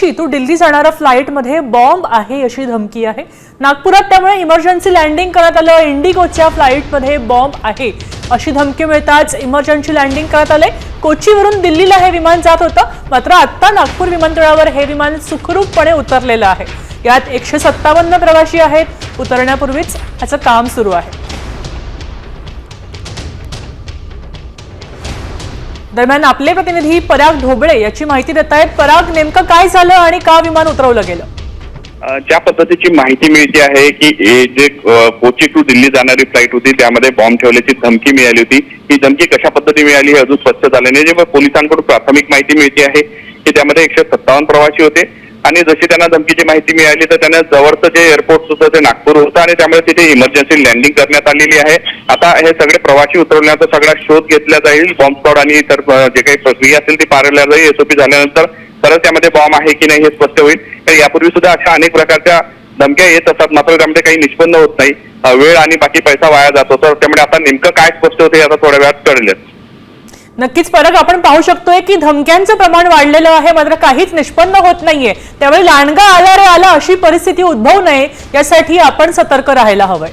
शी, तू दिल्ली जाणाऱ्या फ्लाईटमध्ये बॉम्ब आहे अशी धमकी आहे. नागपुरात त्यामुळे इमर्जन्सी लँडिंग करण्यात आलं. इंडिगोच्या फ्लाईटमध्ये बॉम्ब आहे अशी धमकी मिळताच इमर्जन्सी लँडिंग करण्यात आले कोचीवरून दिल्लीला हे विमान जात होतं. मात्र आत्ता नागपूर विमानतळावर हे विमान सुखरूपपणे उतरलेलं आहे. यात एकशे सत्तावन्न प्रवासी आहेत. उतरण्यापूर्वीच ह्याचं काम सुरू आहे. दरम्यान आपले प्रतिनिधी पराग ढोबळे याची माहिती देत आहेत पराग नेमकं काय झालं आणि का विमान उतरवलं गेलं? ज्या पद्धतीची माहिती मिळते आहे की जे कोची टू दिल्ली जाणारी फ्लाईट होती त्यामध्ये बॉम्ब ठेवल्याची धमकी मिळाली होती. ही धमकी कशा पद्धती मिळाली हे अजून स्पष्ट झालं नाही. जेव्हा पोलिसांकडून प्राथमिक माहिती मिळते आहे की त्यामध्ये एकशे सत्तावन्न प्रवासी होते. आणि जशी त्यांना धमकीची माहिती मिळाली तर त्यांना जवळचं जे एअरपोर्ट होतं ते नागपूर होतं आणि त्यामुळे तिथे इमर्जन्सी लँडिंग करण्यात आलेली आहे. आता हे सगळे प्रवासी उतरवण्याचा सगळा शोध घेतला जाईल. बॉम्ब स्क्वॉड आणि इतर जे काही प्रक्रिया असेल ती पारल्या जाईल एसओपी झाल्यानंतर खरंच त्यामध्ये बॉम्ब आहे की नाही हे स्पष्ट होईल. तर यापूर्वी सुद्धा अशा अनेक प्रकारच्या धमक्या येत असतात. मात्र त्यामध्ये काही निष्पन्न होत नाही. वेळ आणि बाकी पैसा वाया जातो. तर त्यामुळे आता नेमकं काय स्पष्ट होते आता थोड्या वेळात कळेलच. नक्कीच फरक आपण पाहू शकतोय की धमक्यांचं प्रमाण वाढलेलं आहे मात्र काहीच निष्पन्न होत नाहीये. त्यावेळी लांडगा आला रे आला अशी परिस्थिती उद्भवू नये यासाठी आपण सतर्क राहायला हवंय.